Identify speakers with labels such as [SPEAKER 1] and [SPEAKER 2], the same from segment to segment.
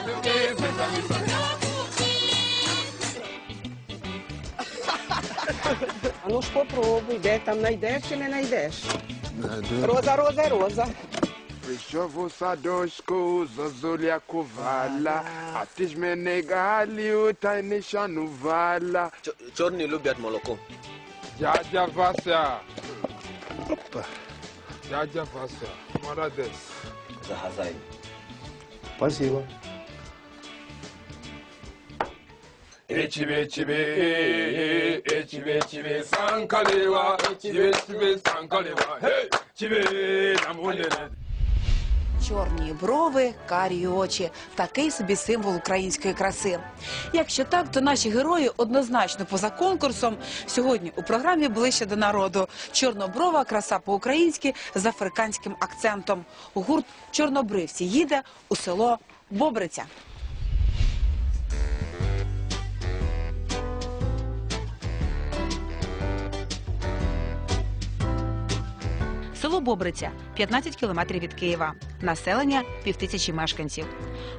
[SPEAKER 1] sabe o que fez a. Anos potrovo,
[SPEAKER 2] ideia
[SPEAKER 1] tam na ideia,
[SPEAKER 2] chile é na ideia. Rosa, rosa, rosa. Vishovu sadoshko zozolia kuvala atishmenegali ah. utainishanuvala
[SPEAKER 3] chorni lubiat moloko. Jaja
[SPEAKER 2] vasa Opa. jaja vasa mara
[SPEAKER 3] des zahazai
[SPEAKER 4] pasiva
[SPEAKER 2] Ечіве, чіве, ечіве, чіве, санкалева, ечіве, чіве, санкалева, гей, чіве, намунене.
[SPEAKER 5] Чорні брови, карі очі такий собі символ української краси. Якщо так, то наші герої однозначно поза конкурсом сьогодні у програмі ближче до народу. Чорноброва краса по-українськи з африканським акцентом. Гурт Чорнобривці їде у село Бобриця. Село Бобриця 15 кілометрів від Києва. Населення півтисячі мешканців.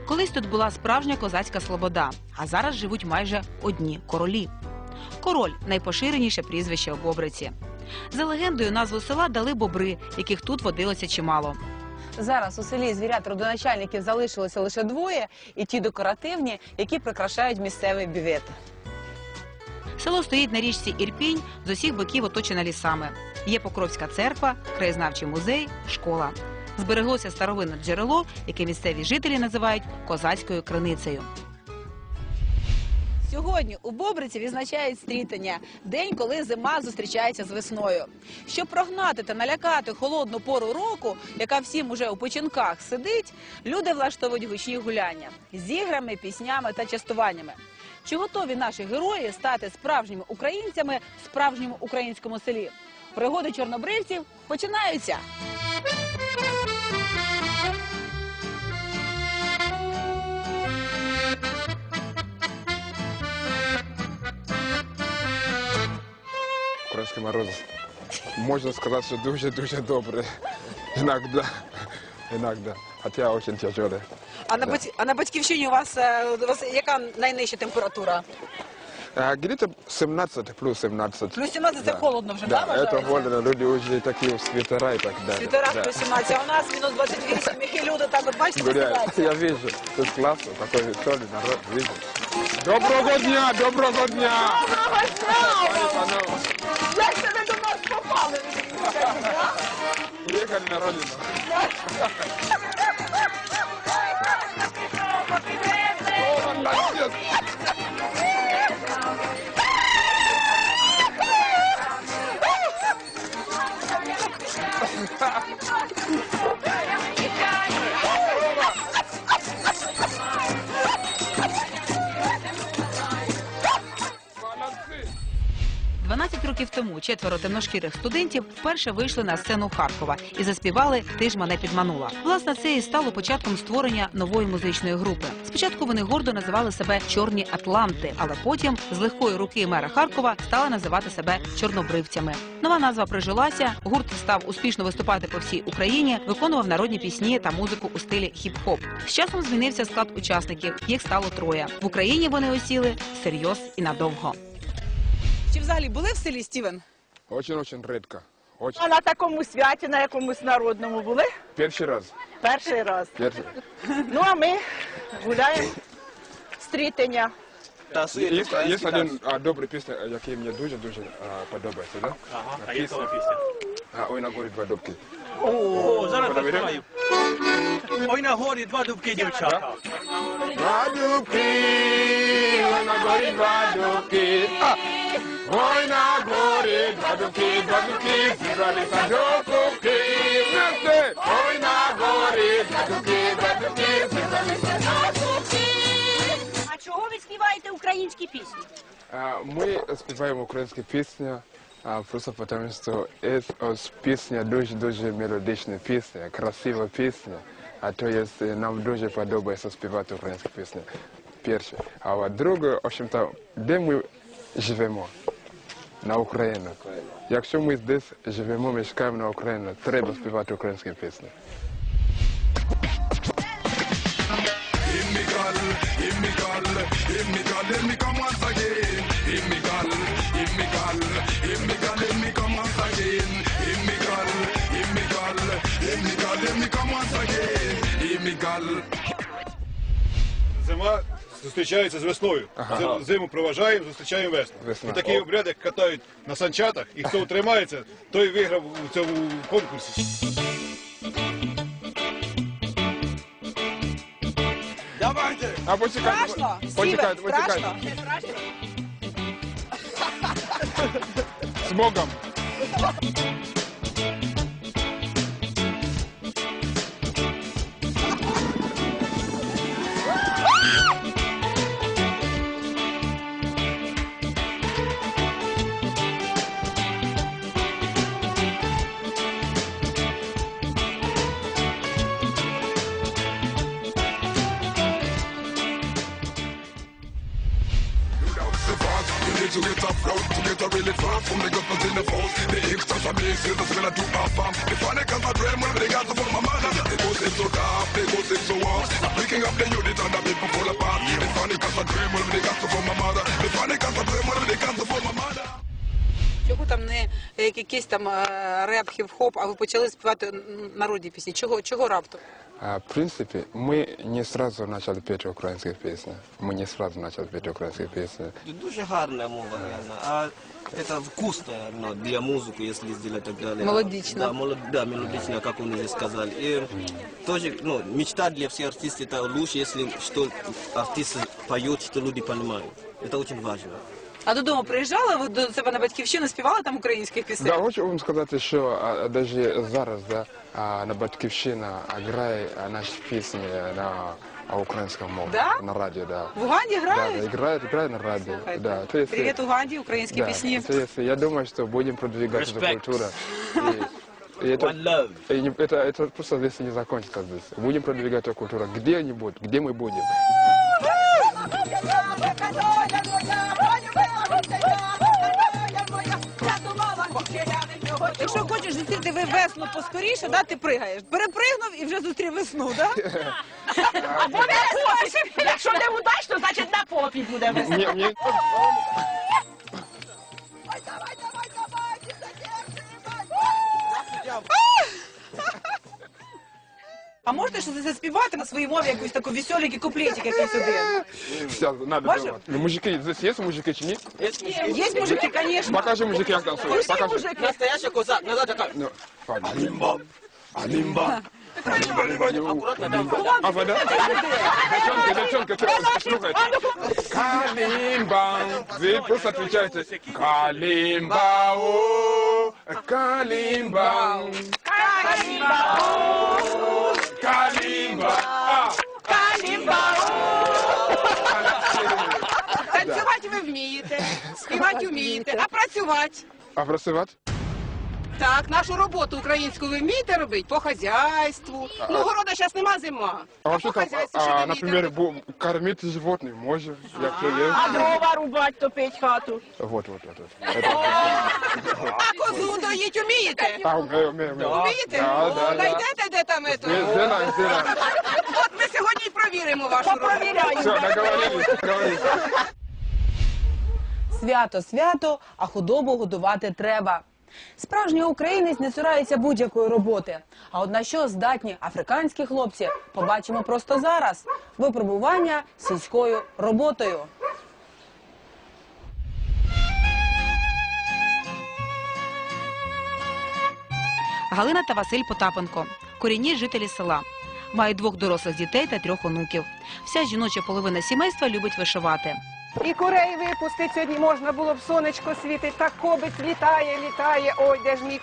[SPEAKER 5] Колись тут була справжня козацька слобода, а зараз живуть майже одні королі. Король найпоширеніше прізвище у Бобриці. За легендою, назву села дали бобри, яких тут водилося чимало. Зараз у селі звірят родоначальників залишилося лише двоє, і ті декоративні, які прикрашають місцевий бювет. Село стоїть на річці Ірпінь, з усіх боків оточене лісами. Є Покровська церква, краєзнавчий музей, школа. Збереглося старовинне джерело, яке місцеві жителі називають козацькою криницею. Сьогодні у Бобриці відзначають стрітання день, коли зима зустрічається з весною. Щоб прогнати та налякати холодну пору року, яка всім уже у печінках сидить, люди влаштовують гучні гуляння з іграми, піснями та частуваннями. Чи готові наші герої стати справжніми українцями в справжньому українському селі? Пригоди чорнобривців починаються.
[SPEAKER 2] Український мороз. Можна сказати, що дуже-дуже добре. Іногда. Іногда. Хоча дуже тяжеле.
[SPEAKER 5] А на, бать... а на батьківщині у вас, е, у вас яка найнижча температура?
[SPEAKER 2] А, где-то 17 плюс 17.
[SPEAKER 5] Плюс 17 це
[SPEAKER 2] Да.
[SPEAKER 5] холодно вже,
[SPEAKER 2] Да,
[SPEAKER 5] да,
[SPEAKER 2] это
[SPEAKER 5] вважається?
[SPEAKER 2] холодно. Люди уже такие в свитера и так далее.
[SPEAKER 5] Світерах
[SPEAKER 2] Да.
[SPEAKER 5] плюс 17, а у нас мінус 28, і люди так от бачите
[SPEAKER 2] Гуляют.
[SPEAKER 5] ситуацію.
[SPEAKER 2] Я вижу. Тут классно, такой веселый народ. Вижу. Доброго дня, доброго дня! Пані, панове,
[SPEAKER 5] Як це ви до нас попали?
[SPEAKER 2] Приехали на родину.
[SPEAKER 5] Ha ha! Четверо темношкірих студентів вперше вийшли на сцену Харкова і заспівали Ти ж мене підманула. Власне, це і стало початком створення нової музичної групи. Спочатку вони гордо називали себе Чорні Атланти, але потім з легкої руки мера Харкова стали називати себе чорнобривцями. Нова назва прижилася. Гурт став успішно виступати по всій Україні, виконував народні пісні та музику у стилі хіп-хоп. З часом змінився склад учасників. Їх стало троє. В Україні вони осіли серйоз і надовго. Чи взагалі були в селі Стівен?
[SPEAKER 2] Очень-очень редко. Очень.
[SPEAKER 6] А на такому святі, на якомусь народному були
[SPEAKER 2] Перший раз.
[SPEAKER 6] перший раз.
[SPEAKER 2] Перший.
[SPEAKER 6] Ну а ми гуляємо стрітення.
[SPEAKER 2] Є, є один а, добрий пісня, який мені дуже-дуже подобається, да?
[SPEAKER 7] Ага, а
[SPEAKER 2] Пісня.
[SPEAKER 7] якого пісня?
[SPEAKER 2] А, ой, на горі два дубки.
[SPEAKER 7] О, зараз заспіваю. Ой, на горі два дубки, дівчата.
[SPEAKER 2] Два дубки, ой, на горі два дубки. А! Ой, на горі два дубки, два дубки, зібралися до кубки. Вместе! Ой, на горі два дубки, дубки.
[SPEAKER 8] А чого ви співаєте українські пісні?
[SPEAKER 2] Ми співаємо українські пісні, а, просто тому, що є ось пісня дуже-дуже мелодична пісня, красива пісня. А то є, нам дуже подобається співати українські пісні. Перше. А друге, в общем-то, де ми живемо? на Україну. Якщо ми десь живемо, мешкаємо на Україну, треба співати українські пісні.
[SPEAKER 4] Зима зустрічається з весною. Зим- Зиму проважаємо, зустрічаємо весну.
[SPEAKER 2] Весна.
[SPEAKER 4] І такий обряд, як катають на санчатах, і хто утримається, той виграв у цьому конкурсі.
[SPEAKER 7] Давайте.
[SPEAKER 2] А почекайте,
[SPEAKER 6] Страшно?
[SPEAKER 2] почекайте, почекайте.
[SPEAKER 6] страшно?
[SPEAKER 2] З Богом.
[SPEAKER 9] Чого там не е, якийсь там е, реп, хіп-хоп, а ви почали співати народні пісні? Чого, чого раптом?
[SPEAKER 2] А, в принципе, мы не сразу начали петь украинские песни. Мы не сразу начали петь украинские песни.
[SPEAKER 3] Дуже гарна мова, реально. А это вкусно ну, для музыки, если сделать так далее.
[SPEAKER 9] Мелодично.
[SPEAKER 3] Да, молод, да, мелодично, как он уже сказал. И тоже, ну, мечта для всех артистов, это лучше, если что артист поет, что люди понимают. Это очень важно.
[SPEAKER 9] А додому приїжджали, ви до себе на батьківщину співали там українських пісень?
[SPEAKER 2] Да, хочу вам сказати, що а, даже зараз да, а, на Батьківщина грає а, наші пісні на а, українському мові.
[SPEAKER 9] Да?
[SPEAKER 2] На радіо, да.
[SPEAKER 9] В Уганді
[SPEAKER 2] Да,
[SPEAKER 9] грають?
[SPEAKER 2] да, играет, играет на радио.
[SPEAKER 9] Слухайте.
[SPEAKER 2] Да, то есть,
[SPEAKER 9] Привіт, Уганді, українські
[SPEAKER 2] да,
[SPEAKER 9] пісні.
[SPEAKER 2] то есть, я думаю, что будем продвигать эту
[SPEAKER 7] Respect.
[SPEAKER 2] культуру. И, и это,
[SPEAKER 3] One love.
[SPEAKER 2] и не- это, это просто здесь не закончится здесь. Будем продвигать эту культуру где-нибудь, где мы будем.
[SPEAKER 6] Хочеш зустріти весну поскоріше, да, ти пригаєш. Перепригнув і вже зустрів весну, да?
[SPEAKER 8] Якщо не удачно, значить на попі буде весна.
[SPEAKER 2] Мне, мне,
[SPEAKER 6] А можете щось заспівати на своїй мові якусь таку веселенький куплетик якийсь один?
[SPEAKER 2] сейчас надо
[SPEAKER 6] Можем?
[SPEAKER 2] давать. Ну, Мужики, здесь есть мужики чи нет?
[SPEAKER 6] Є мужики, звісно.
[SPEAKER 2] Покажи мужики, как танцуют. Покажи.
[SPEAKER 3] Настоящий козак, назад такая.
[SPEAKER 2] Ну, Алимба, Алимба. А вода? Девчонка, девчонка, девчонка, слухайте. Калимба. Вы просто отвечаете. Калимба, о, Калимба. Калимба.
[SPEAKER 9] Вмієте, співати вмієте, а працювати?
[SPEAKER 2] А працювати?
[SPEAKER 9] Так, нашу роботу українську ви вмієте робити по хазяйству. Ну, города зараз нема зима.
[SPEAKER 2] А
[SPEAKER 9] по хазяйству що
[SPEAKER 2] например,
[SPEAKER 9] вмієте?
[SPEAKER 2] бу- кормить животных якщо є.
[SPEAKER 6] А дрова рубать, топить хату.
[SPEAKER 2] Вот, вот, вот. вот. Это-
[SPEAKER 9] А козу доїть вмієте?
[SPEAKER 2] А, умею, умею, умею.
[SPEAKER 9] Вмієте?
[SPEAKER 2] Да,
[SPEAKER 9] О,
[SPEAKER 2] да, да.
[SPEAKER 9] Найдете, де там ето?
[SPEAKER 2] Сделаем, сделаем.
[SPEAKER 9] От ми сьогодні й провіримо вашу роботу.
[SPEAKER 2] Все, договорились, договорились.
[SPEAKER 10] Свято свято, а худобу годувати треба. Справжній українець не цурається будь-якої роботи. А от на що здатні африканські хлопці, побачимо просто зараз. Випробування сільською роботою.
[SPEAKER 5] Галина та Василь Потапенко корінні жителі села. Мають двох дорослих дітей та трьох онуків. Вся жіноча половина сімейства любить вишивати.
[SPEAKER 1] І курей випустить сьогодні можна було б сонечко світить, так кобець літає, літає, ой, де ж мій